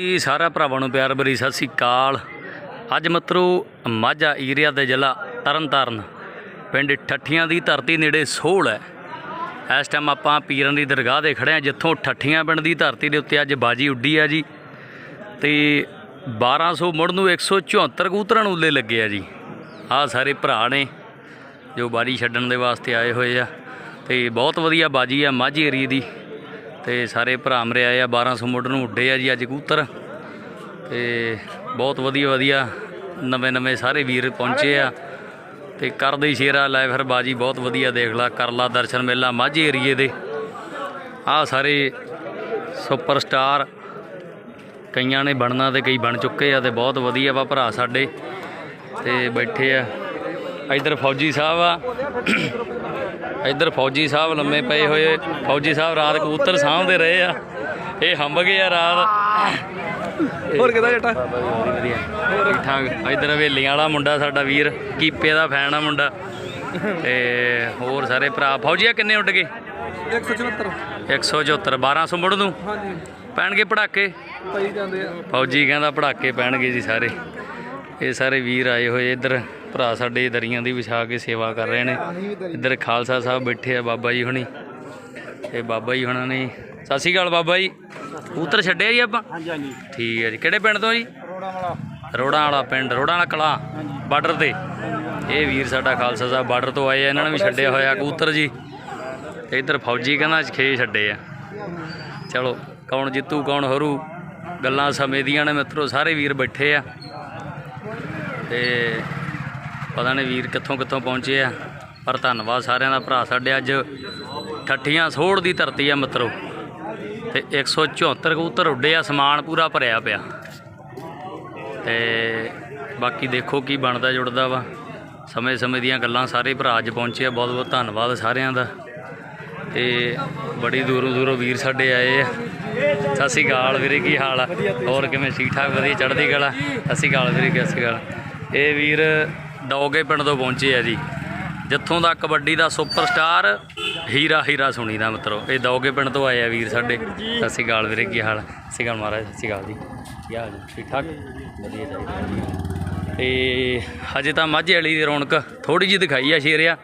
ਜੀ ਸਾਰਾ ਭਰਾਵਾਂ ਨੂੰ ਪਿਆਰ ਭਰੀ ਸਤਿ ਸ੍ਰੀ ਅਕਾਲ। ਅੱਜ ਮਿੱਤਰੋ ਮਾਝਾ ਏਰੀਆ ਦੇ ਜ਼ਿਲ੍ਹਾ ਤਰਨਤਾਰਨ, ਪਿੰਡ ਠੱਠੀਆਂ ਦੀ ਧਰਤੀ ਨੇੜੇ ਸੋਹਲ ਹੈ। ਇਸ ਟਾਈਮ ਆਪਾਂ ਪੀਰਾਂ ਦੀ ਦਰਗਾਹ ਦੇ ਖੜੇ ਆ ਜਿੱਥੋਂ ਠੱਠੀਆਂ ਪਿੰਡ ਦੀ ਧਰਤੀ ਦੇ ਉੱਤੇ ਅੱਜ ਬਾਜੀ ਉੱਡੀ ਆ ਜੀ। ਤੇ 1200 ਮੁੜ ਨੂੰ 174 ਕਬੂਤਰਾਂ ਨੂੰ ਉੱਲੇ ਲੱਗੇ ਆ ਜੀ। ਆਹ ਸਾਰੇ ਭਰਾ ਨੇ ਜੋ ਬਾਜੀ ਛੱਡਣ ਦੇ ਵਾਸਤੇ ਆਏ ਹੋਏ ਆ। ਤੇ ਬਹੁਤ ਵਧੀਆ ਬਾਜੀ ਆ ਮਾਝੀ ਏਰੀਏ ਦੀ। ਤੇ ਸਾਰੇ ਭਰਾ ਮਰੇ ਆਏ ਆ 1200 ਮੁੱਢ ਨੂੰ ਉੱਡੇ ਆ ਜੀ ਅੱਜ ਕਬੂਤਰ। ਤੇ ਬਹੁਤ ਵਧੀਆ ਵਧੀਆ, ਨਵੇਂ ਨਵੇਂ ਸਾਰੇ ਵੀਰ ਪਹੁੰਚੇ ਆ। ਤੇ ਕਰਦੇ ਸ਼ੇਰਾ ਲੈ ਫਿਰ ਬਾਜੀ, ਬਹੁਤ ਵਧੀਆ ਦੇਖ ਲਾ, ਕਰ ਲਾ ਦਰਸ਼ਨ ਮੇਲਾ, ਮਾਝੇ ਏਰੀਏ ਦੇ। ਆ ਸਾਰੇ ਸੁਪਰਸਟਾਰ, ਕਈਆਂ ਨੇ ਬਣਨਾ ਤੇ ਕਈ ਬਣ ਚੁੱਕੇ ਆ ਤੇ ਬਹੁਤ ਵਧੀਆ ਵਾ ਭਰਾ ਸਾਡੇ। ਤੇ ਬੈਠੇ ਆ, ਇਧਰ ਫੌਜੀ ਸਾਹਿਬ ਆ। ਇੱਧਰ ਫੌਜੀ ਸਾਹਿਬ ਲੰਮੇ ਪਏ ਹੋਏ ਫੌਜੀ ਸਾਹਿਬ ਰਾਤ ਕਬੂਤਰ ਸਾਂਭਦੇ ਰਹੇ ਆ। ਇਹ ਹੰਬ ਗਏ ਆ ਰਾਤ। ਹੋਰ ਕਿਦਾਂ ਜੱਟਾ? ਠੀਕ ਠਾਕ। ਇੱਧਰ ਹਵੇਲੀਆਂ ਵਾਲਾ ਮੁੰਡਾ ਸਾਡਾ ਵੀਰ ਕੀਪੇ ਦਾ ਫੈਨ ਆ ਮੁੰਡਾ। ਤੇ ਹੋਰ ਸਾਰੇ ਭਰਾ। ਫੌਜੀਆ ਕਿੰਨੇ ਉੱਡ ਗਏ? 174 174 1200 ਮੁੜ ਨੂੰ? ਹਾਂਜੀ। ਪੈਣਗੇ ਪੜਾਕੇ? ਪਈ ਜਾਂਦੇ ਆ। ਫੌਜੀ ਕਹਿੰਦਾ ਪੜਾਕੇ ਪੈਣਗੇ ਜੀ ਸਾਰੇ। ਇਹ ਸਾਰੇ ਵੀਰ ਆਏ ਹੋਏ ਇੱਧਰ। ਭਰਾ ਸਾਡੇ ਦਰੀਆਂ ਦੀ ਵਿਛਾ ਕੇ ਸੇਵਾ ਕਰ ਰਹੇ ਨੇ। ਇੱਧਰ ਖਾਲਸਾ ਸਾਹਿਬ ਬੈਠੇ ਆ ਬਾਬਾ ਜੀ ਹੁਣੀ। ਤੇ ਬਾਬਾ ਜੀ ਹੁਣਾਂ ਨੇ ਸਤਿ ਸ਼੍ਰੀ ਅਕਾਲ ਬਾਬਾ ਜੀ। ਕਬੂਤਰ ਛੱਡਿਆ ਜੀ ਆਪਾਂ? ਹਾਂਜੀ ਹਾਂਜੀ। ਠੀਕ ਹੈ ਜੀ। ਕਿਹੜੇ ਪਿੰਡ ਤੋਂ ਜੀ? ਰੋੜਾ ਵਾਲਾ। ਰੋੜਾਂ ਵਾਲਾ ਪਿੰਡ ਰੋੜਾਂ ਵਾਲਾ ਕਲਾ ਬਾਰਡਰ ਤੇ। ਇਹ ਵੀਰ ਸਾਡਾ ਖਾਲਸਾ ਸਾਹਿਬ ਬਾਰਡਰ ਤੋਂ ਆਏ ਆ ਇਹਨਾਂ ਨੇ ਵੀ ਛੱਡਿਆ ਹੋਇਆ ਕਬੂਤਰ ਜੀ। ਤੇ ਇੱਧਰ ਫੌਜੀ ਕਹਿੰਦਾ ਖੇ ਛੱਡੇ ਆ। ਚਲੋ ਕੌਣ ਜਿੱਤੂ ਕੌਣ हरू ਗੱਲਾਂ ਸਮੇਂ ਦੀਆਂ ਨੇ ਮਿੱਤਰੋ ਸਾਰੇ ਵੀਰ ਬੈਠੇ ਆ। ਤੇ ਪਤਾ ਨਹੀਂ ਵੀਰ ਕਿੱਥੋਂ ਕਿੱਥੋਂ ਪਹੁੰਚੇ ਆ, ਪਰ ਧੰਨਵਾਦ ਸਾਰਿਆਂ ਦਾ ਭਰਾ ਸਾਡੇ ਅੱਜ ਠੱਠੀਆਂ ਸੋੜ ਦੀ ਧਰਤੀ ਆ ਮਿੱਤਰੋ। ਤੇ 174 ਕਬੂਤਰ ਉੱਡੇ ਆ, ਸਮਾਨ ਪੂਰਾ ਭਰਿਆ ਪਿਆ। ਤੇ ਬਾਕੀ ਦੇਖੋ ਕੀ ਬਣਦਾ ਜੁੜਦਾ ਵਾ। ਸਮੇਂ ਸਮੇਂ ਦੀਆਂ ਗੱਲਾਂ ਸਾਰੇ ਭਰਾ ਅੱਜ ਪਹੁੰਚੇ ਆ ਬਹੁਤ ਬਹੁਤ ਧੰਨਵਾਦ ਸਾਰਿਆਂ ਦਾ। ਤੇ ਬੜੀ ਦੂਰੋਂ ਦੂਰੋਂ ਵੀਰ ਸਾਡੇ ਆਏ ਆ। ਸਤਿ ਸ਼੍ਰੀ ਅਕਾਲ ਵੀਰੇ, ਕੀ ਹਾਲ ਆ? ਹੋਰ ਕਿਵੇਂ ਠੀਕ ਠਾਕ ਵਧੀਆ, ਚੜ੍ਹਦੀ ਕਲਾ? ਸਤਿ ਸ਼੍ਰੀ ਅਕਾਲ ਵੀਰੇ, ਸਤਿ ਸ਼੍ਰੀ ਇਹ ਵੀਰ ਡੌਗੇ ਪਿੰਡ ਤੋਂ ਪਹੁੰਚੇ ਆ ਜੀ। ਜਿੱਥੋਂ ਦਾ ਕਬੱਡੀ ਦਾ ਸੁਪਰਸਟਾਰ ਹੀਰਾ ਹੀਰਾ ਸੁਣੀ ਦਾ ਮਿੱਤਰੋ। ਇਹ ਦੌਗੇ ਪਿੰਡ ਤੋਂ ਆਏ ਆ ਵੀਰ ਸਾਡੇ। ਸਤਿ ਸ਼੍ਰੀ ਅਕਾਲ ਵੀਰੇ, ਕੀ ਹਾਲ? ਸਤਿ ਸ਼੍ਰੀ ਅਕਾਲ ਮਹਾਰਾਜ, ਸਤਿ ਸ਼੍ਰੀ ਅਕਾਲ ਜੀ। ਕੀ ਹਾਲ ਠੀਕ ਠਾਕ? ਵਧੀਆ ਚਾਹੀਦਾ ਤੇ ਹਜੇ ਤਾਂ ਮਾਝੇ ਵਾਲੀ ਦੀ ਰੌਣਕ ਥੋੜੀ ਜਿਹੀ ਦਿਖਾਈ ਆ ਸ਼ੇਰਿਆ।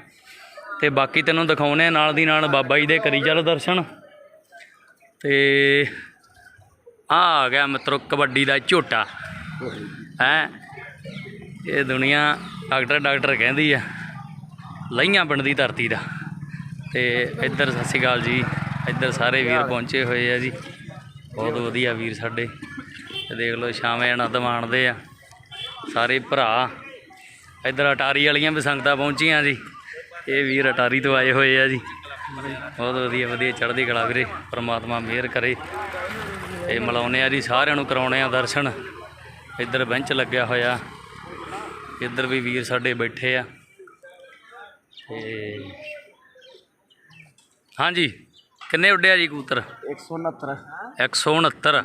ਤੇ ਬਾਕੀ ਤੈਨੂੰ ਦਿਖਾਉਨੇ ਆ ਨਾਲ ਦੀ ਨਾਲ ਬਾਬਾ ਜੀ ਦੇ ਕਰੀ ਚੱਲ ਦਰਸ਼ਨ। ਤੇ ਆ ਆ ਗਿਆ ਮਿੱਤਰੋ ਕਬੱਡੀ ਦਾ ਝੋਟਾ। ਹੈ? ਇਹ ਦੁਨੀਆ ਡਾਕਟਰ ਡਾਕਟਰ ਕਹਿੰਦੀ ਆ, ਲਈਆਂ ਪਿੰਡ ਦੀ ਧਰਤੀ ਦਾ। ਤੇ ਇੱਧਰ ਸਤਿ ਸ਼੍ਰੀ ਅਕਾਲ ਜੀ, ਇੱਧਰ ਸਾਰੇ ਵੀਰ ਪਹੁੰਚੇ ਹੋਏ ਆ ਜੀ। ਬਹੁਤ ਵਧੀਆ ਵੀਰ ਸਾਡੇ। ਤੇ ਦੇਖ ਲਓ ਸ਼ਾਮੇ ਆਨੰਦ ਮਾਣਦੇ ਆ, ਸਾਰੇ ਭਰਾ। ਇੱਧਰ ਅਟਾਰੀ ਵਾਲੀਆਂ ਵੀ ਸੰਗਤਾਂ ਪਹੁੰਚੀਆਂ ਜੀ। ਇਹ ਵੀਰ ਅਟਾਰੀ ਤੋਂ ਆਏ ਹੋਏ ਆ ਜੀ। ਬਹੁਤ ਵਧੀਆ ਵਧੀਆ ਚੜ੍ਹਦੀ ਕਲਾ ਵੀਰੇ, ਪਰਮਾਤਮਾ ਮਿਹਰ ਕਰੇ। ਇਹ ਮਿਲਾਉਂਦੇ ਆ ਜੀ, ਸਾਰਿਆਂ ਨੂੰ ਕਰਾਉਣੇ ਆ ਦਰਸ਼ਨ। ਇੱਧਰ ਬੈਂਚ ਲੱਗਿਆ ਹੋਇਆ। ਇੱਧਰ ਵੀ ਵੀਰ ਸਾਡੇ ਬੈਠੇ ਆ। ਤੇ ਹਾਂਜੀ ਕਿੰਨੇ ਉੱਡਿਆ ਜੀ ਕਬੂਤਰ? 169 169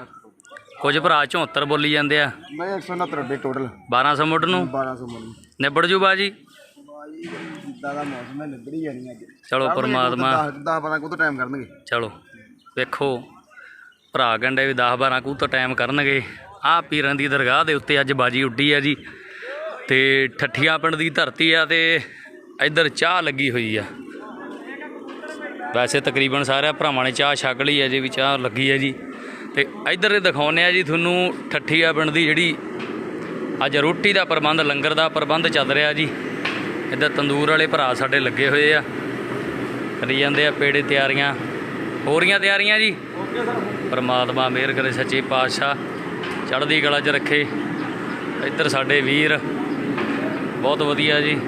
ਕੁਝ ਭਰਾ 74 ਬੋਲੀ ਜਾਂਦੇ ਆ। ਮੈਂ 169 ਦੇ ਟੋਟਲ 1200 ਮੁੱਢ ਨੂੰ? 1200 ਮੁੱਲ ਨਿਬੜ ਜੂ ਬਾਜੀ। ਜਿੱਦਾਂ ਦਾ ਮੌਸਮ ਹੈ ਨਿਬੜੀ ਜਾਣੀ ਅੱਜ ਚਲੋ ਪਰਮਾਤਮਾ। 10 12 ਕੋ ਟਾਈਮ ਕਰਨਗੇ। ਚਲੋ ਵੇਖੋ ਭਰਾ ਗੰਡੇ ਵੀ 10 12 ਕੂ ਤੋਂ ਟਾਈਮ ਕਰਨਗੇ। ਆਹ ਪੀਰਾਂ ਦੀ ਦਰਗਾਹ ਦੇ ਉੱਤੇ ਅੱਜ ਬਾਜੀ ਉੱਡੀ ਆ ਜੀ। ਤੇ ਠੱਠੀਆਂ ਪਿੰਡ ਦੀ ਧਰਤੀ ਆ ਤੇ ਇੱਧਰ ਚਾਹ ਲੱਗੀ ਹੋਈ ਆ। ਵੈਸੇ ਤਕਰੀਬਨ ਸਾਰੇ ਭਰਾਵਾਂ ਨੇ ਚਾਹ ਛਕ ਲਈ ਹੈ ਜੀ ਵੀ ਚਾਹ ਲੱਗੀ ਹੈ ਜੀ। ਤੇ ਇੱਧਰ ਦਿਖਾਉਂਦੇ ਆ ਜੀ ਤੁਹਾਨੂੰ ਠੱਠੀਆ ਪਿੰਡ ਦੀ ਜਿਹੜੀ ਅੱਜ ਰੋਟੀ ਦਾ ਪ੍ਰਬੰਧ, ਲੰਗਰ ਦਾ ਪ੍ਰਬੰਧ ਚੱਲ ਰਿਹਾ ਜੀ। ਇੱਧਰ ਤੰਦੂਰ ਵਾਲੇ ਭਰਾ ਸਾਡੇ ਲੱਗੇ ਹੋਏ ਆ। ਕਰੀ ਜਾਂਦੇ ਆ ਪੇੜੇ ਤਿਆਰੀਆਂ। ਹੋ ਰਹੀਆਂ ਤਿਆਰੀਆਂ ਜੀ? ਪਰਮਾਤਮਾ ਮਿਹਰ ਕਰੇ ਸੱਚੇ ਪਾਤਸ਼ਾਹ। ਚੜ੍ਹਦੀ ਕਲਾ 'ਚ ਰੱਖੇ। ਇੱਧਰ ਸਾਡੇ ਵੀਰ ਬਹੁਤ ਵਧੀਆ ਜੀ।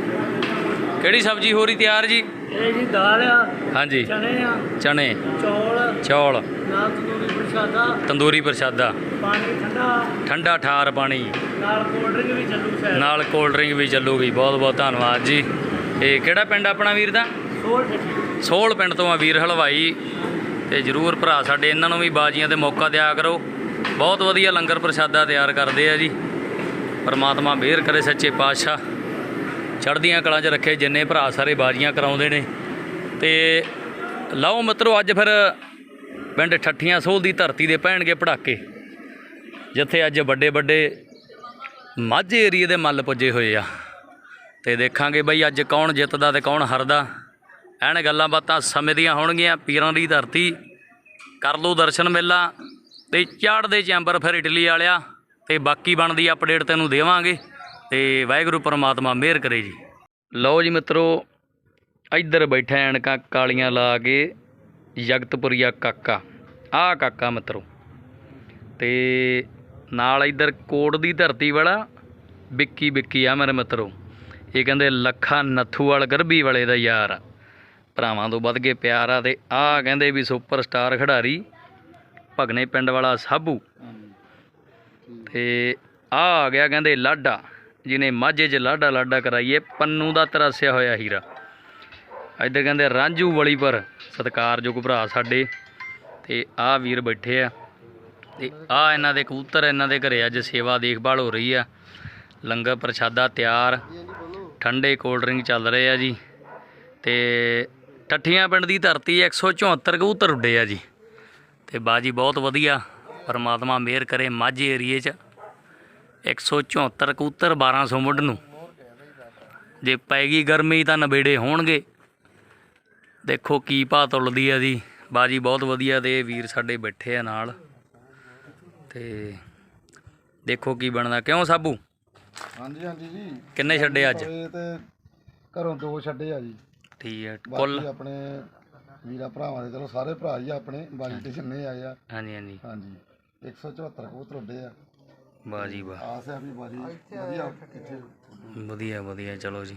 ਕਿਹੜੀ ਸਬਜ਼ੀ ਹੋ ਰਹੀ ਤਿਆਰ ਜੀ? ਇਹ ਜੀ ਦਾਲ ਆ ਹਾਂਜੀ। ਚਨੇ ਆ ਚਨੇ। ਚੌਲ ਚੌਲ। ਨਾਲ ਤੰਦੂਰੀ ਪ੍ਰਸ਼ਾਦਾ। ਤੰਦੂਰੀ ਪ੍ਰਸ਼ਾਦਾ। ਪਾਣੀ ਠੰਡਾ। ਠੰਡਾ ਠਾਰ ਪਾਣੀ। ਨਾਲ ਕੋਲਡ ਡਰਿੰਕ ਵੀ ਚੱਲੂ ਸੈਰ ਨਾਲ ਕੋਲਡ ਡਰਿੰਕ ਵੀ ਚੱਲੂਗੀ। ਬਹੁਤ ਬਹੁਤ ਧੰਨਵਾਦ ਜੀ। ਇਹ ਕਿਹੜਾ ਪਿੰਡ ਆਪਣਾ ਵੀਰ ਦਾ? ਸੋਲ ਸੋਹਲ ਪਿੰਡ ਤੋਂ ਆ ਵੀਰ ਹਲਵਾਈ। ਤੇ ਜਰੂਰ ਭਰਾ ਸਾਡੇ ਇਹਨਾਂ ਨੂੰ ਵੀ ਬਾਜੀਆਂ ਤੇ ਮੌਕਾ ਦਿਆ ਕਰੋ। ਬਹੁਤ ਵਧੀਆ ਲੰਗਰ ਪ੍ਰਸ਼ਾਦਾ ਤਿਆਰ ਕਰਦੇ ਆ ਜੀ। ਪਰਮਾਤਮਾ ਮਿਹਰ ਕਰੇ ਸੱਚੇ ਪਾਤਸ਼ਾਹ। ਚੜ੍ਹਦੀਆਂ ਕਲਾਂ 'ਚ ਰੱਖੇ ਜਿੰਨੇ ਭਰਾ ਸਾਰੇ ਬਾਜੀਆਂ ਕਰਾਉਂਦੇ ਨੇ। ਤੇ ਲਓ ਮਿੱਤਰੋ, ਅੱਜ ਫਿਰ ਪਿੰਡ ਠੱਠੀਆਂ ਸੋਲ ਦੀ ਧਰਤੀ ਦੇ ਪੈਣਗੇ ਪੜਾਕੇ, ਜਿੱਥੇ ਅੱਜ ਵੱਡੇ ਵੱਡੇ ਮਾਝੇ ਏਰੀਏ ਦੇ ਮੱਲ ਪੁੱਜੇ ਹੋਏ ਆ। ਤੇ ਦੇਖਾਂਗੇ ਬਈ ਅੱਜ ਕੌਣ ਜਿੱਤਦਾ ਤੇ ਕੌਣ ਹਾਰਦਾ। ਐਨ ਗੱਲਾਂ ਬਾਤਾਂ ਸਮੇਂ ਦੀਆਂ ਹੋਣਗੀਆਂ, ਪੀਰਾਂ ਦੀ ਧਰਤੀ। ਕਰ ਲਓ ਦਰਸ਼ਨ ਮੇਲਾ, ਤੇ ਚਾੜਦੇ ਚੈਂਬਰ ਫਿਰ ਇਟਲੀ ਵਾਲਿਆ, ਤੇ ਬਾਕੀ ਬਣਦੀ ਅਪਡੇਟ ਤੈਨੂੰ ਦੇਵਾਂਗੇ। ਤੇ ਵਾਹਿਗੁਰੂ ਪਰਮਾਤਮਾ ਮਿਹਰ ਕਰੇ ਜੀ। ਲਓ ਜੀ ਮਿੱਤਰੋ ਇੱਧਰ ਬੈਠਾ ਐਨਕਾਂ ਕਾਲੀਆਂ ਲਾ ਕੇ ਜਗਤਪੁਰੀਆ ਕਾਕਾ। ਆਹ ਕਾਕਾ ਮਿੱਤਰੋ। ਤੇ ਨਾਲ ਇੱਧਰ ਕੋਟ ਦੀ ਧਰਤੀ ਵਾਲਾ ਵਿੱਕੀ ਵਿੱਕੀ ਆ ਮੇਰੇ ਮਿੱਤਰੋ। ਇਹ ਕਹਿੰਦੇ ਲੱਖਾ ਨੱਥੂ ਵਾਲ ਗਰਬੀ ਵਾਲੇ ਦਾ ਯਾਰ। ਆ ਭਰਾਵਾਂ ਤੋਂ ਵੱਧ ਕੇ ਪਿਆਰ ਆ ਤੇ ਆਹ ਕਹਿੰਦੇ ਵੀ ਸੁਪਰਸਟਾਰ ਖਿਡਾਰੀ ਭਗਨੇ ਪਿੰਡ ਵਾਲਾ ਸਾਬੂ। ਤੇ ਆ ਆ ਗਿਆ ਕਹਿੰਦੇ ਲਾਡਾ। ਜਿਹਨੇ ਮਾਝੇ 'ਚ ਲਾਡਾ ਲਾਡਾ ਕਰਾਈਏ, ਪੰਨੂ ਦਾ ਤਰਾਸਿਆ ਹੋਇਆ ਹੀਰਾ। ਇੱਧਰ ਕਹਿੰਦੇ, ਰਾਂਝੂ ਵਲੀ ਪਰ ਸਤਿਕਾਰਯੋਗ ਭਰਾ ਸਾਡੇ। ਤੇ ਆ ਵੀਰ ਬੈਠੇ ਆ। ਤੇ ਆ ਇਹਨਾਂ ਦੇ ਕਬੂਤਰ ਇਹਨਾਂ ਦੇ ਘਰੇ ਅੱਜ ਸੇਵਾ ਦੇਖਭਾਲ ਹੋ ਰਹੀ ਆ। ਲੰਗਰ ਪ੍ਰਸ਼ਾਦਾ ਤਿਆਰ, ਠੰਡੇ ਕੋਲਡ ਡਰਿੰਕ ਚੱਲ ਰਹੇ ਆ ਜੀ। ਤੇ ਟੱਠੀਆਂ ਪਿੰਡ ਦੀ ਧਰਤੀ 174 ਕਬੂਤਰ ਉੱਡੇ ਆ ਜੀ। ਤੇ ਬਾਜੀ ਬਹੁਤ ਵਧੀਆ, ਪਰਮਾਤਮਾ ਮਿਹਰ ਕਰੇ ਮਾਝੇ ਏਰੀਏ 'ਚ। 174 ਕਬੂਤਰ 1200 ਮੁੱਢ ਨੂੰ। ਜੇ ਪੈਗੀ ਗਰਮੀ ਤਾਂ ਨਵੇੜੇ ਹੋਣਗੇ। ਦੇਖੋ ਕੀ ਭਾਅ ਤੁਲਦੀ ਆ ਜੀ ਬਾਜੀ ਬਹੁਤ ਵਧੀਆ ਤੇ ਵੀਰ ਸਾਡੇ ਬੈਠੇ ਆ ਨਾਲ। ਤੇ ਦੇਖੋ ਕੀ ਬਣਦਾ। ਕਿਉਂ ਸਾਬੂ? ਹਾਂਜੀ ਹਾਂਜੀ ਜੀ। ਕਿੰਨੇ ਛੱਡੇ ਅੱਜ? ਤੇ ਘਰੋਂ ਦੋ ਛੱਡੇ ਆ ਜੀ। ਠੀਕ ਹੈ ਕੁੱਲ? ਆਪਣੇ ਵੀਰਾ ਭਰਾਵਾਂ ਦੇ ਚਲੋ ਸਾਰੇ ਭਰਾ ਹੀ ਆਪਣੇ। ਬਾਜੀ ਤੇ ਜਿੰਨੇ ਆਏ ਆ। ਹਾਂਜੀ ਹਾਂਜੀ। ਹਾਂਜੀ। 174 ਕਬੂਤਰ ਉੱਡੇ ਆ। ਬਾਜੀ ਵਾਹ। ਆਸ ਹੈ ਵੀ ਬਾਜੀ। ਵਧੀਆ ਕਿੱਥੇ ਵਧੀਆ ਵਧੀਆ ਚਲੋ ਜੀ।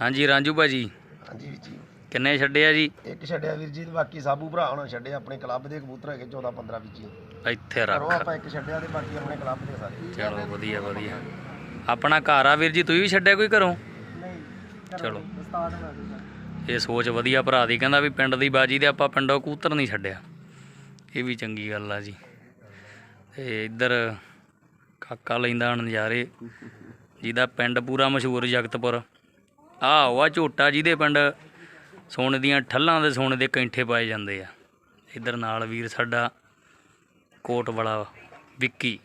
ਹਾਂਜੀ ਰਾਂਝੂ ਭਾਜੀ। ਹਾਂਜੀ ਵੀਰ ਜੀ। ਕਿੰਨੇ ਛੱਡੇ ਆ ਜੀ? ਇੱਕ ਛੱਡਿਆ ਵੀਰ ਜੀ ਤੇ ਬਾਕੀ ਸਾਬੂ ਭਰਾ ਹੁਣ ਛੱਡੇ ਆਪਣੇ ਕਲੱਬ ਦੇ ਕਬੂਤਰ ਹੈਗੇ 14 15 ਵਿੱਚ ਜੀ ਇੱਥੇ ਕਰੋ ਰੱਖ ਆਪਾਂ ਇੱਕ ਛੱਡਿਆ ਤੇ ਬਾਕੀ ਆਪਣੇ ਕਲੱਬ ਦੇ ਸਾਰੇ। ਚਲੋ ਵਧੀਆ ਵਧੀਆ। ਆਪਣਾ ਘਰ ਆ ਵੀਰ ਜੀ ਤੁਸੀਂ ਵੀ ਛੱਡਿਆ ਕੋਈ ਘਰੋਂ? ਨਹੀਂ ਚਲੋ। ਇਹ ਸੋਚ ਵਧੀਆ ਭਰਾ ਦੀ ਕਹਿੰਦਾ ਵੀ ਪਿੰਡ ਦੀ ਬਾਜੀ ਤੇ ਆਪਾਂ ਪਿੰਡੋਂ ਕੂਤਰ ਨਹੀਂ ਛੱਡਿਆ। ਇਹ ਵੀ ਚੰਗੀ ਗੱਲ ਆ ਜੀ। ਤੇ ਇੱਧਰ ਕਾਕਾ ਲੈਂਦਾ ਹੁਣ ਨਜ਼ਾਰੇ ਜਿਹਦਾ ਪਿੰਡ ਪੂਰਾ ਮਸ਼ਹੂਰ ਜਗਤਪੁਰ। ਆ ਉਹ ਆ ਝੋਟਾ ਜਿਹਦੇ ਪਿੰਡ ਸੋਨੇ ਦੀਆਂ ਠੱਲਾਂ ਦੇ ਸੋਨੇ ਦੇ ਕੈਂਠੇ ਪਾਏ ਜਾਂਦੇ ਆ। ਇੱਧਰ ਨਾਲ ਵੀਰ ਸਾਡਾ ਕੋਟ ਵਾਲਾ ਵਿੱਕੀ।